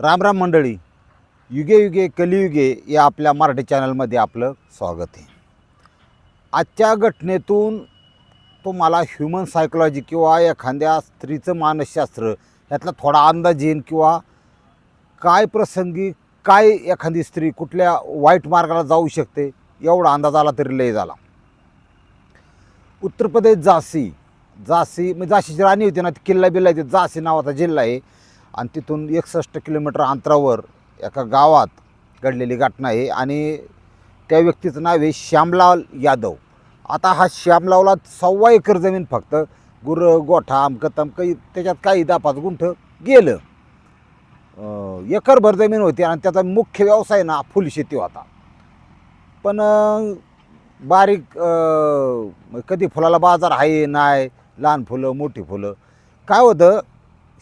रामराम मंडळी. युगे युगे कलियुगे या आपल्या मराठी चॅनलमध्ये आपलं स्वागत आहे. आजच्या घटनेतून तुम्हाला ह्युमन सायकोलॉजी किंवा एखाद्या स्त्रीचं मानसशास्त्र यातला थोडा अंदाज येईल किंवा काय प्रसंगी काय एखादी स्त्री कुठल्या वाईट मार्गाला जाऊ शकते एवढा अंदाज आला तरी लय झाला. उत्तर प्रदेश झाशी झाशी म्हणजे झाशीची राणी होती ना ती किल्ला बिल्ला येते झाशी नावाचा जिल्हा आहे. आणि तिथून एकसष्ट किलोमीटर अंतरावर एका गावात घडलेली घटना आहे. आणि त्या व्यक्तीचं नाव आहे श्यामलाल यादव. आता हा श्यामलावला सव्वा एकर जमीन फक्त. गुर गोठा अमकं तमकं त्याच्यात काही दहा पाच गुंठ गेलं. एकरभर जमीन होती आणि त्याचा मुख्य व्यवसाय ना फुलशेती होता. पण बारीक कधी फुलाला बाजार आहे नाही लहान फुलं मोठी फुलं. काय होतं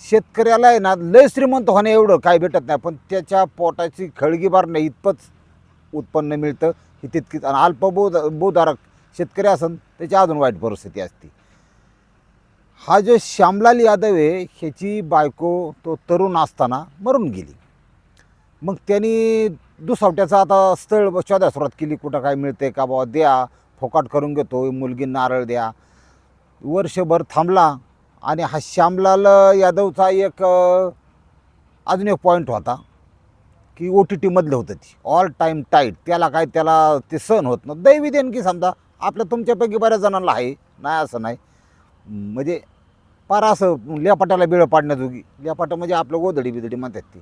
शेतकऱ्याला आहे ना लय श्रीमंत होणे एवढं काय भेटत नाही. पण त्याच्या पोटाची खळगी भरणे इतपंच उत्पन्न मिळतं ही तितकीच. आणि अल्पबोध बोधारक शेतकरी असन त्याची अजून वाईट परिस्थिती असते. हा जो श्यामलाल यादव आहे ह्याची बायको तो तरुण असताना मरून गेली. मग त्यांनी दुसावट्याचं आता स्थळ शोधायला सुरुवात केली कुठं काय मिळते का बाबा द्या फोकाट करून घेतो मुलगी नारळ द्या. वर्षभर थांबला. आणि हा श्यामलाल यादवचा एक अजून एक पॉईंट होता की ओ टी टीमधलं होतं ती. ऑल टाईम टाईट त्याला काय त्याला ते सण होत नव्हतं. दैवी देणगी समजा आपल्या तुमच्यापैकी बऱ्याच जणांना आहे. नाही असं नाही. म्हणजे पार असं लेपाटाला बिळं पाडण्याजोगी. लेपाटं म्हणजे आपलं गोधडी बिधडी म्हणतात ती.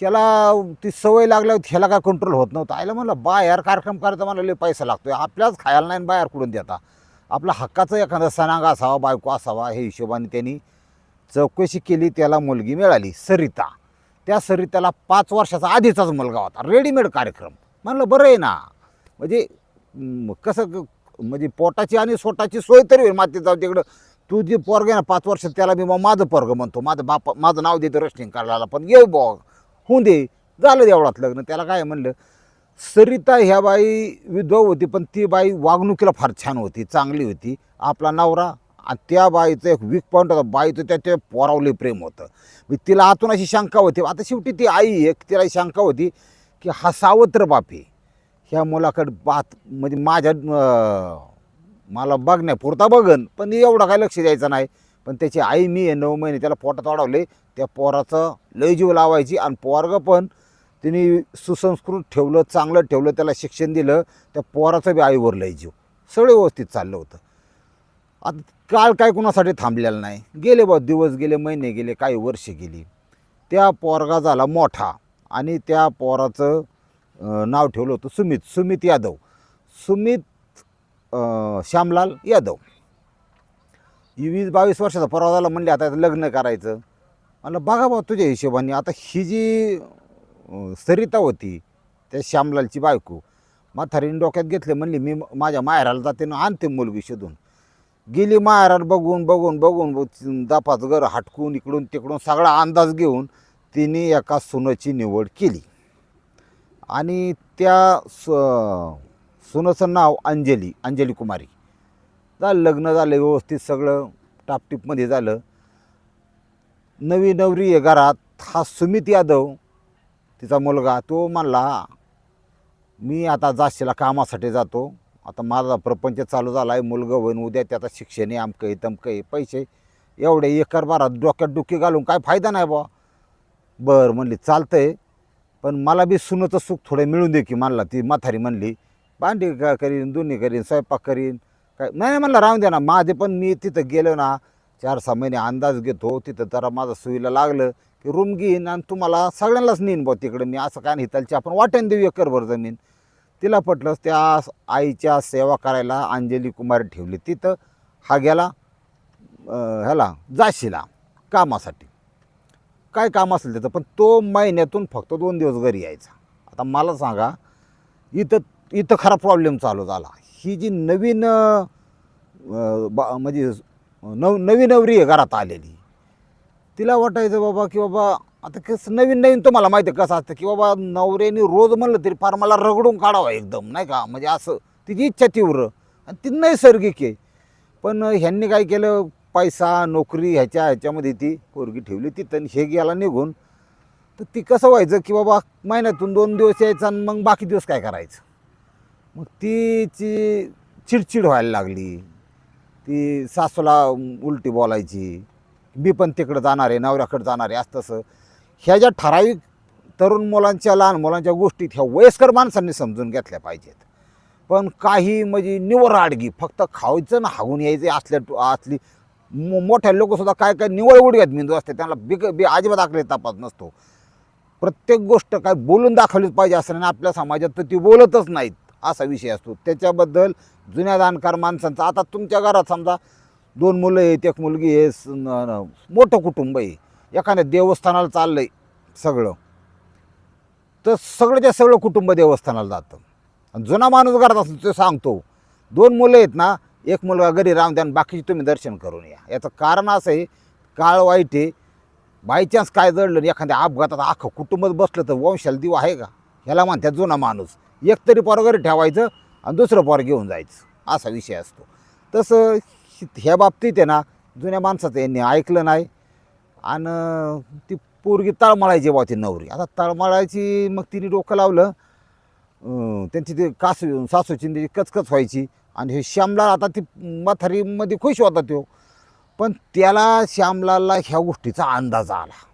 ह्याला ती सवय लागल्यावर ह्याला काय कंट्रोल होत नव्हतं. आयला म्हणलं बाहेर कार्यक्रम करायचा मला लय पैसा लागतो आपल्याच खायला नाही आणि बाहेर कुठून देता. आपला हक्काचं एखादा सणांग असावा बायको असावा हे हिशोबाने त्यांनी चौकशी केली त्याला मुलगी मिळाली सरिता. त्या सरिताला पाच वर्षाचा आधीचाच मुलगा होता रेडीमेड कार्यक्रम. म्हणलं बरं आहे ना. म्हणजे कसं म्हणजे पोटाची आणि स्वतःची सोय तरी होईल माती जाऊ तिकडं. तू जे पोरग आहे ना पाच वर्ष त्याला मी मग माझं पोरग म्हणतो माझं बाप माझं नाव देतो रस्टिंग करायला पण येऊ बॉ होऊन दे. झालं देवळात लग्न त्याला काय म्हणलं सरिता ह्या बाई विधवा होती पण ती बाई वागणुकीला फार छान होती चांगली होती. आपला नवरा आणि त्या बाईचं एक वीक पॉईंट होता. बाईचं त्याच्या पोरावले प्रेम होतं. मी तिला आतून अशी शंका होती. आता शेवटी ती आई एक तिला शंका होती की हा सावत्र बापी ह्या मुलाकडे बात म्हणजे माझ्या मला मला बघण्यापुरता बघन पण एवढं काय लक्ष द्यायचं नाही. पण त्याची आई मी आहे नऊ महिने त्याला पोटात वाढवले. त्या पोराचं लय जीव लावायची आणि पोरगं पण तिने सुसंस्कृत ठेवलं चांगलं ठेवलं त्याला शिक्षण दिलं त्या पोराचं बी आईवर लय जीव. सगळं व्यवस्थित चाललं होतं. आता काळ काय कुणासाठी थांबलेलं नाही. गेले बा दिवस गेले महिने गेले काही वर्षे गेली. त्या पोरगा झाला मोठा आणि त्या पोराचं नाव ठेवलं होतं सुमित सुमित यादव. सुमित श्यामलाल यादव. वीस बावीस वर्षाचा परवा झाला म्हणले आता लग्न करायचं. म्हणलं बघा बा तुझ्या हिशोबाने आता ही जी सरिता होती त्या श्यामलालची बायको. म्हातारीने डोक्यात घेतले म्हणली मी माझ्या माहेराला जाते ना आणते मुलगी शोधून. गेली माहेरात बघून बघून बघून दापाच घर हटकून इकडून तिकडून सगळा अंदाज घेऊन तिने एका सुनाची निवड केली. आणि त्या सुनाचं नाव अंजली अंजली कुमारी. झालं लग्न झालं व्यवस्थित सगळं टापटीपमध्ये झालं. नवी नवरी आहे घरात हा सुमित यादव तिचा मुलगा तो म्हणला मी आता जाशीला कामासाठी जातो. आता माझा प्रपंच चालू झाला आहे मुलगा होईन उद्या त्याचा शिक्षण आहे अमकं आहे तमकं आहे पैसे एवढे एकर बारा डोक्यात डुकी घालून काय फायदा नाही बुवा. बरं म्हणली चालतं आहे पण मला बी सुनाचं सुख थोडं मिळून दे की म्हणला ती म्हातारी म्हणली. भांडी का करीन दोन्ही करीन स्वयंपाक करीन काय? नाही नाही म्हणलं राहून द्या ना. माझे पण मी तिथं गेलो ना चार सहा महिने अंदाज घेतो तिथं जरा माझं सुईला लागलं की रूम घेईन आणि तुम्हाला सगळ्यांनाच नेईन बा तिकडं. मी असं काय नाही हितालची आपण वाटेन देऊ एकरभर जमीन. तिला पटलंच त्या आईच्या सेवा करायला अंजली कुमार ठेवली. तिथं हा गेला ह्याला जाशीला कामासाठी. काय काम असेल त्याचं? पण तो महिन्यातून फक्त दोन दिवस घरी यायचा. आता मला सांगा इथं इथं खरा प्रॉब्लेम चालू झाला. ही जी नवीन बा म्हणजे नव नवी नवरी आहे घरात आलेली तिला वाटायचं बाबा की बाबा आता कसं नवीन नवीन तुम्हाला माहिती आहे कसं असतं की बाबा नवऱ्याने रोज म्हणलं तरी फार मला रगडून काढावं एकदम नाही का? म्हणजे असं तिची इच्छा तीव्र आणि ती नैसर्गिक आहे. पण ह्यांनी काय केलं पैसा नोकरी ह्याच्या ह्याच्यामध्ये ती पोरगी ठेवली तिथं तर हे गेला निघून. तर ती कसं व्हायचं की बाबा महिन्यातून दोन दिवस यायचं आणि मग बाकी दिवस काय करायचं? मग तिची चिडचिड व्हायला लागली. ती सासूला उलटी बोलायची. मी पण तिकडं जाणार आहे नवऱ्याकडे जाणार आहे असं तसं. ह्या ज्या ठराविक तरुण मुलांच्या लहान मुलांच्या गोष्टीत ह्या वयस्कर माणसांनी समजून घेतल्या पाहिजेत. पण काही म्हणजे निवड आडगी फक्त खावायचं ना हागून यायचं असल्या असली मो मोठ्या लोकसुद्धा काय काय निवळ उडग्यात मेंदू असते त्यांना बिग बी अजिबात आकडे तपास नसतो. प्रत्येक गोष्ट काय बोलून दाखवलीच पाहिजे असं नाही आपल्या समाजात तर ती बोलतच नाहीत असा विषय असतो. त्याच्याबद्दल जुन्या जाणकार माणसांचा आता तुमच्या घरात समजा दोन मुलं आहेत एक मुलगी आहे स- न- न- मोठं कुटुंब आहे. एखाद्या देवस्थानाला चाललं आहे सगळं. तर सगळंच्या सगळं कुटुंब देवस्थानाला जातं. आणि जुना माणूस घरात असतो तो सांगतो दोन मुलं आहेत ना एक मुलगा घरी राहून द्या आणि बाकीचे तुम्ही दर्शन करून या. याचं कारण असं आहे काळ वाईट आहे. बायचान्स काय जडलं आणि एखाद्या अपघातात अख्खं कुटुंबच बसलं तर वंशाला दिवा आहे का? ह्याला म्हणतात जुना माणूस. एक तरी पोरं घरी ठेवायचं आणि दुसरं पोरं घेऊन जायचं. असा विषय असतो. तसं ह्या बाबतीत आहे ना जुन्या माणसाचं यांनी ऐकलं नाही. आणि ती पोरगी तळमळायची बा ती नवरी. आता तळमळायची मग तिने डोकं लावलं. अं, त्यांची ती कासू सासूची आणि त्याची कचकच व्हायची. आणि हे श्यामला आता ती म्हातारीमध्ये खुश होता तो. पण त्याला श्यामलाला ह्या गोष्टीचा अंदाज आला.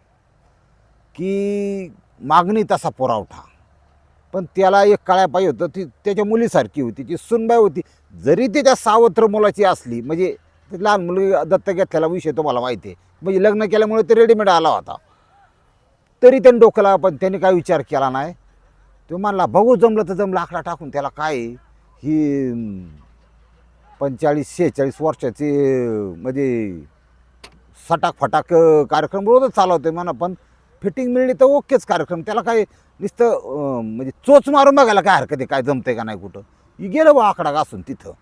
की मागणी तसा पुरवठा. पण त्याला एक काळ्या पाहिजे होतं ती त्याच्या मुलीसारखी होती ती सुनबाई होती. जरी त्याच्या सावत्र मुलाची असली म्हणजे ते लहान मुलगी दत्तक घेतलेला विषय तुम्हाला माहिती आहे. म्हणजे लग्न केल्यामुळे ते रेडीमेड आला होता. तरी त्यांनी डोक्याला पण त्यांनी काय विचार केला नाही. तो म्हणला बघू जमलं तर जमलं आकडा टाकून त्याला काय ही पंचेचाळीस शेहेचाळीस वर्षाचे म्हणजे सटाक फटाक कार्यक्रम रोजच चालवते म्हणा पण फिटिंग मिळली तर ओकेच कार्यक्रम. त्याला काय नुसतं म्हणजे चोच मारून बघायला काय हरकत आहे काय जमतंय का नाही कुठं? गेलं बा आकडा घासून तिथं.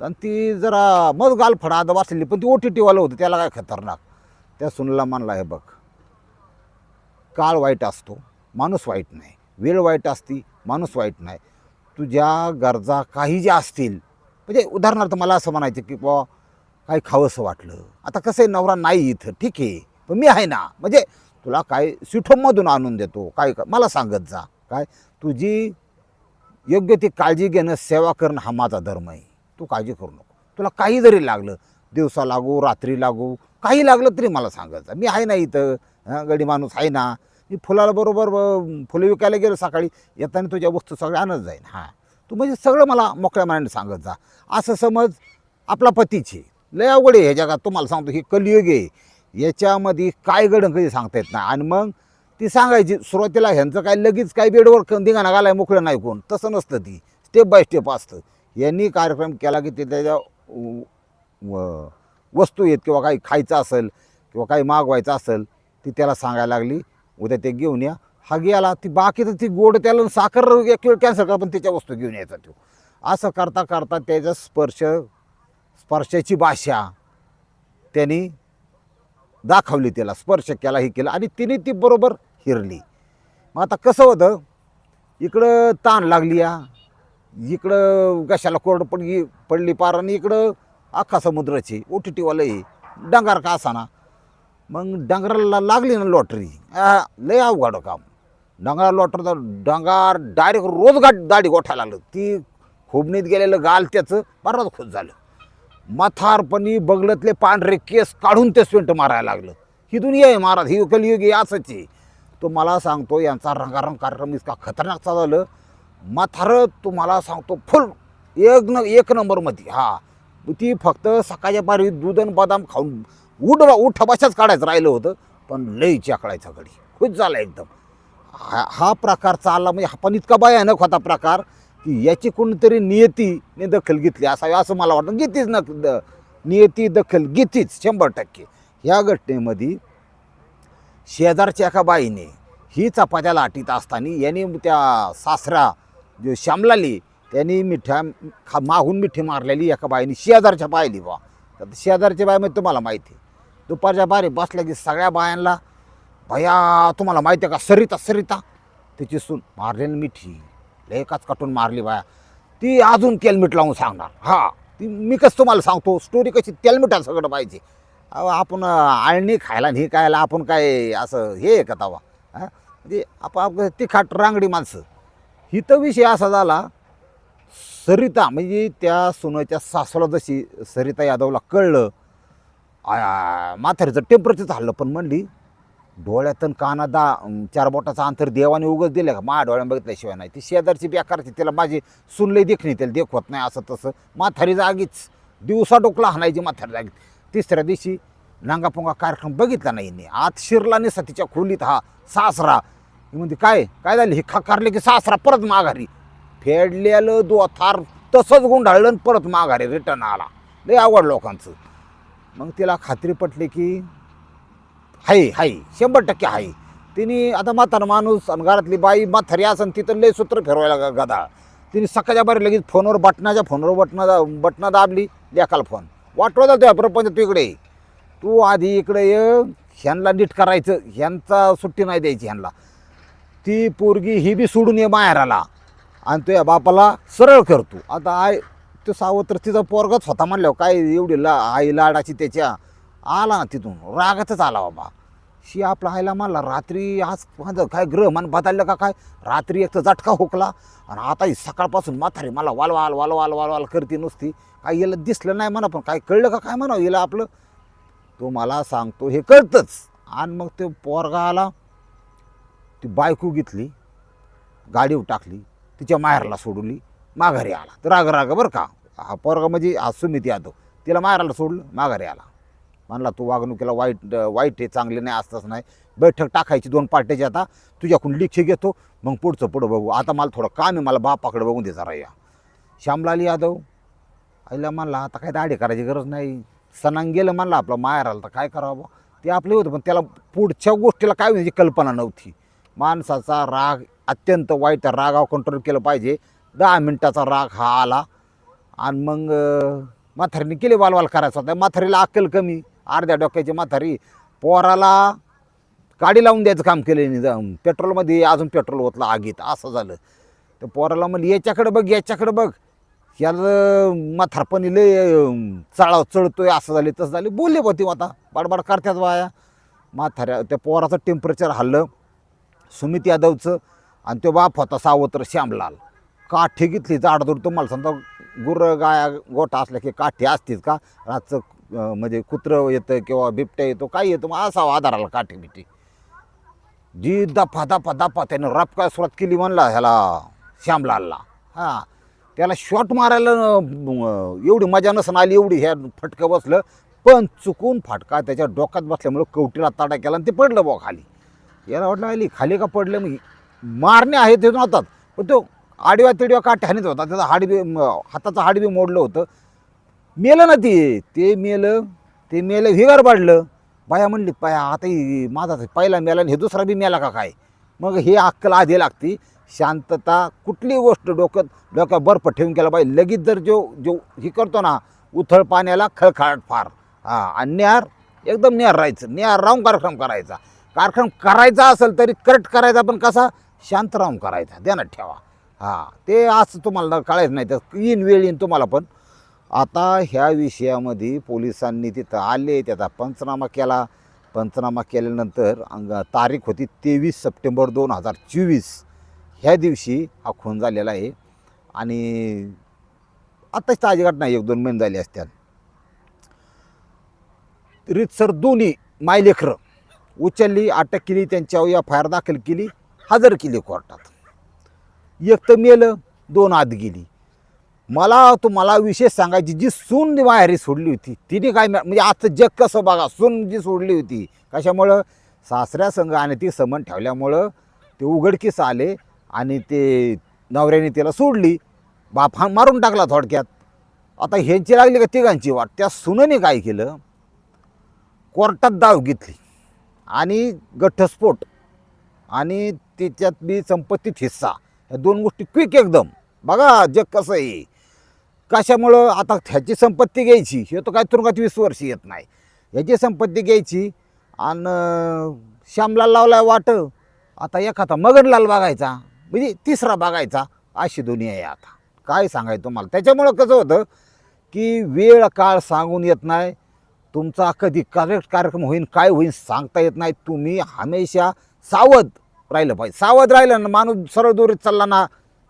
आणि ती जरा मग गाल फडा आता बसलेली पण ती ओ टी टीवालं होतं त्याला काय खतरनाक. त्या सुनला मानला हे बघ काळ वाईट असतो माणूस वाईट नाही. वेळ वाईट असती माणूस वाईट नाही. तुझ्या गरजा काही ज्या असतील म्हणजे उदाहरणार्थ मला असं म्हणायचं की बुवा काही खावंसं वाटलं. आता कसं आहे नवरा नाही इथं ठीक आहे पण मी आहे ना. म्हणजे तुला काय सिठोममधून आणून देतो काय मला सांगत जा. काय तुझी योग्य ती काळजी घेणं सेवा करणं हा माझा धर्म आहे. तू काळजी करू नको. तुला काही जरी लागलं दिवसा लागू रात्री लागू काही लागलं तरी मला सांगत जा मी आहे ना इथं गडी माणूस आहे ना. मी फुलाला बरोबर फुलं विकायला गेलो सकाळी. येताना तुझ्या वस्तू सगळ्या आणत जाईन. हां. तू म्हणजे सगळं मला मोकळ्या मनाने सांगत जा. असं समज आपला पतीचे लय अवघड आहे ह्या जगात. तुम्हाला सांगतो ही कलियुग आहे. याच्यामध्ये काय घडण कधी सांगता येत नाही. आणि मग ती सांगायची सुरुवातीला ह्यांचं काय लगेच काय बेडवर क- धिंगाणा घालाय मोकळं नाही कोण. तसं नसतं ती. स्टेप बाय स्टेप असतं. यांनी कार्यक्रम केला की ते त्याच्या वस्तू आहेत किंवा काही खायचं असेल किंवा काही मागवायचं असेल ती त्याला सांगायला लागली उद्या ते घेऊन या. हा गेला ती बाकीचं ती गोड त्याला साखर एक कॅन्सल करा पण त्याच्या वस्तू घेऊन यायचा तो. असं करता करता त्याचा स्पर्श स्पर्शाची भाषा त्यांनी दाखवली त्याला स्पर्श केला हे केला आणि तिने ती बरोबर हिरली. मग आता कसं होतं? इकडं ताण लागली या. इकडं कशाला कोरड पडली पडली पार आणि इकडं अख्खा समुद्राची ओ टी टीवालं आहे डंगार का असाना? मग डंगराला लागली ना लॉटरी. लय अवघड काम. डंगरा लॉटरीचा डांगार डायरेक्ट रोज गाठ दाढी गोठायला लागलं. ती खोबणीत गेलेलं गाल त्याचं बरंच खुश झालं. मथारपणी बगलतले पांढरे केस काढून ते स्वेंट मारायला लागलं. ही दुनिया आहे महाराज ही कलियुगी असंच आहे. तो मला सांगतो यांचा रंगारंग कार्यक्रम इतका खतरनाक झालं म्हातारं तुम्हाला सांगतो फुल एक न एक नंबरमध्ये हा. ती फक्त सकाळच्या पारी दूध आणि बदाम खाऊन उठ उठ बशाच काढायचं राहिलं होतं पण लई चाकळायचा गडी. खुश झाला एकदम. हा हा प्रकार चालला म्हणजे हा पण इतका भयानक होता प्रकार की याची कोणीतरी नियतीने दखल घेतली असावी असं मला वाटतं. घेतीच न द- नियती दखल घेतीच शंभर टक्के. ह्या घटनेमध्ये शेजारच्या एका बाईने ही चपात्या लाटीत असताना यांनी त्या सासरा जो श्यामलाली त्यांनी मिठ्या खा मागून मिठी मारलेली एका बाईने शेजारच्या पाहिली बा तर शेजारच्या बाईमध्ये म्हणजे तुम्हाला माहिती आहे. दुपारच्या बारी बसल्या की सगळ्या बायांना भया तुम्हाला माहिती आहे का? सरिता सरिता. तिची सून मारलेली मिठी. लेखाच कटून मारली बाया. ती अजून तेलमीठ लावून सांगणार. हां ती मी कसं तुम्हाला सांगतो? स्टोरी कशी तेलमिठा सगळं पाहिजे. अहो, आपण आळणी खायला आणि हे खायला आपण काय असं हे आहे का तवा? हा? म्हणजे आपण तिखाट रांगडी माणसं. हिथं विषय असा झाला सरिता म्हणजे त्या सुनाच्या सासूला जशी सरिता यादवला कळलं आ- टेम्परेचर झालं पण म्हणली डोळ्यातून काना दा चार बोटाचं अंतर देवाने उगच दिलं का? माझ्या डोळ्यानं बघितल्याशिवाय नाही. ती शेजारची बेकारची तिला माझी सुनलंय देखणी त्याला देखवत नाही असं तसं. माथारी जागीच. दिवसा डोकला हाणायची माथारी जागीच. तिसऱ्या दिवशी नांगापोंगा कार्यक्रम बघितला नाही यांनी. आत शिरला नाही सतीच्या खोलीत हा सासरा. म्हणजे काय? काय झालं? हे खाकारले की सासरा परत माघारी. फेडलेलं दो थार तसंच गुंडाळलं आणि परत माघारी रिटर्न आला. लय आवड लोकांचं. मग तिला खात्री पटली की हाय हाय शंभर टक्के हाय. तिने आता म्हातारा माणूस आणि घरातली बाई म्हातारी असं तिथं लय सूत्र फिरवायला गदा तिने सकाळच्या बारी लगेच फोनवर बटनाच्या फोनवर बटना दा बटना दाबली लेखाला फोन वाटवा जातो या प्रपंच तू इकडे. तू आधी इकडे ये ह्यांना नीट करायचं. ह्यांचा सुट्टी नाही द्यायची ह्यांना. ती पोरगी ही बी सोडून ये माहेराला. आणि तुझ्या बापाला सरळ करतो आता आय तो सावत्र तिचा पोरगाच होता म्हणल्यावर काय एवढी ला आई लाडाची त्याच्या आला ना तिथून. रागातच आला बाबा. शी आपला आईला म्हणला रात्री आज माझं काय ग्रहमान बदललं का काय? रात्री एक तर झटका हुकला. आणि आता ही सकाळपासून म्हातारी मला वालवाल वालवाल वालवाल करते नुसती. काय याला दिसलं नाही म्हणा पण काय कळलं का काय म्हणावं याला आपलं? तो मला सांगतो हे कळतंच. आणि मग ते पोरगा आला. ती बायको घेतली. गाडीवर टाकली. तिच्या माहेरला सोडली माघारी आला. तर राग राग बरं का? हा पोरगा म्हणजे हा सुमित यादव. तिला माहेराला सोडलं माघारी आला. म्हणला तू वागणुकीला वाईट वाईट आहे चांगले नाही असतंच नाही. बैठक टाकायची दोन पार्ट्याची आता तुझ्याकडून लिखी घेतो मग पुढचं पुढं बघू. आता मला थोडं काम आहे मला बापाकडे बघून दे जरा या. श्यामलाल यादव आईला म्हणला आता काय दाढी करायची गरज नाही. सणांग गेलं म्हणलं आपलं माहेर आलं तर काय करावं ते आपले होतं पण त्याला पुढच्या गोष्टीला काय म्हणजे कल्पना नव्हती. माणसाचा राग अत्यंत वाईट त्या रागावर कंट्रोल केलं पाहिजे. दहा मिनटाचा राग हा आला. आणि मग माथारीने म्हातारीने केली वालवाल करायचा होता. म्हातारीला अक्कल कमी. अर्ध्या डोक्याची म्हातारी पोराला गाडी लावून द्यायचं काम केलं पेट्रोलमध्ये अजून पेट्रोल ओतलं आगीत असं झालं. तर पोराला म्हणलं याच्याकडे बघ याच्याकडे बघ. याला म्हातारपणी लय अं, चढतोय असं झाले तसं झाले. बोलले बा आता बाडबाड करतात बाया. म्हाताऱ्या त्या पोराचं टेम्परेचर हल्लं. सुमित यादवचं आणि तो बाप होता सावत्र श्यामलाल. काठी घेतली जाडदूर तुम्हाला समजा गुर गाया गोठा असल्या की काठी असतीच का? रातचं म्हणजे कुत्रं येतं किंवा बिबट्या येतो काय येतो मग असावं आधाराला काठी बिठी जी दफा दफा दफा त्यानं रपका सुरुवात केली म्हणला ह्याला श्यामलालला. हां त्याला शॉट मारायला एवढी मजा नसन आली एवढी ह्या फटकं बसलं पण चुकून फाटका त्याच्या डोक्यात बसल्यामुळं कवटीला ताडा केला आणि ते पडलं बुवा खाली. याला वाटलं आली खाली का पडलं? मग मारणे आहे ते नव्हतात पण तो आडव्या तिडव्या काठ्या हानीत होता. त्याचा हाडबी हाताचं हाडबी मोडलं होतं. मेलं ना ते. ते मेलं ते मेलं हिगार पाडलं. बाया म्हणली पाया आता ही माझा तर पहिला मेला आणि हे दुसरा बी मेला का काय? मग हे अक्कल आधी लागती. शांतता कुठली गोष्ट डोक्यात डोक्यात बर्फ ठेवून केला पाहिजे लगेच जर जो जो हे करतो ना उथळ पाण्याला खळखळाट फार. हां आणि न्यार एकदम न्यार राहायचं. न्यार राहून कार्यक्रम करायचा. कार्यक्रम करायचा असेल तरी करेक्ट करायचा पण कसा? शांत राहून करायचा. ध्यानात ठेवा. हां ते असं तुम्हाला कळायचं नाही. तर येईन वेळ येईन तुम्हाला पण. आता ह्या विषयामध्ये पोलिसांनी तिथं आले त्याचा पंचनामा केला. पंचनामा केल्यानंतर अंग तारीख होती तेवीस सप्टेंबर दोन हजार चोवीस. ह्या दिवशी हा खून झालेला आहे. आणि आत्ताच ताजी घटना एक दोन महिने झाले असत्या रितसर दोन्ही मायलेखरं उचलली अटक केली त्यांच्यावर एफ आय आर दाखल केली हजर केली कोर्टात. एक तर मेलं दोन आत गेली. मला तुम्हाला विशेष सांगायची जी सून माहेरी सोडली होती तिने काय म्हणजे आजचं जग कसं बघा सून जी सोडली होती कशामुळं? सासऱ्या संघ आणि ती समन ठेवल्यामुळं ते उघडकीस आले आणि ते नवऱ्याने तिला सोडली. बाप हा मारून टाकला थोडक्यात. आता ह्यांची लागली का तिघांची वाट? त्या सुनाने काय केलं? कोर्टात दाव घेतली. आणि गठ्ठस्फोट आणि त्याच्यात बी संपत्तीत हिस्सा. ह्या दोन गोष्टी क्विक एकदम. बघा जग कसं आहे. कशामुळं आता ह्याची संपत्ती घ्यायची? हे तर काय तुरुंगात वीस वर्ष येत नाही. ह्याची संपत्ती घ्यायची आणि श्यामलाल लावलाय वाट. आता एखादा मगनलाल बघायचा म्हणजे तिसरा बघायचा अशी दुनिया आहे आता. काय सांगायचं तुम्हाला? त्याच्यामुळं कसं होतं की वेळ काळ सांगून येत नाही. तुमचा कधी करेक्ट कार्यक्रम होईल काय होईल सांगता येत नाही. तुम्ही हमेशा सावध राहिलं पाहिजे. सावध राहिलं ना माणूस सरळ दोरीत चालला ना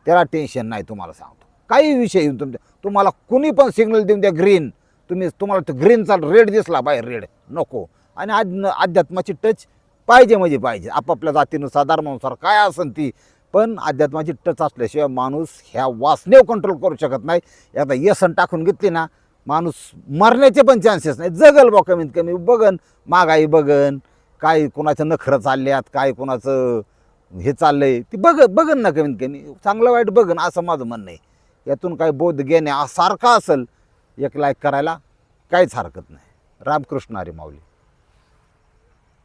त्याला टेन्शन नाही तुम्हाला सांगतो. काही विषय येऊन तुमच्या तुम्हाला कुणी पण सिग्नल देऊन द्या ग्रीन तुम्ही तुम्हाला ग्रीनचा रेड दिसला बाहेर रेड नको. आणि आज अध्यात्माची टच पाहिजे म्हणजे पाहिजे. आपापल्या जातीनुसार धर्मानुसार काय असेल ती. पण अध्यात्माची टच असल्याशिवाय माणूस ह्या वासनेव कंट्रोल करू शकत नाही. एकदा व्यसन टाकून घेतली ना माणूस मरण्याचे पण चान्सेस नाही. जगल बा कमीत कमी. बघन महागाई बघन. काय कोणाचं नखरं चालल्यात काय कोणाचं हे चाललंय. ती बघ बघन ना कमीत कमी. चांगलं वाईट बघन असं माझं म्हणणं आहे. यातून काही बोध घेणे सारखा असेल एक लाईक करायला काहीच हरकत नाही. रामकृष्ण हरी माऊली.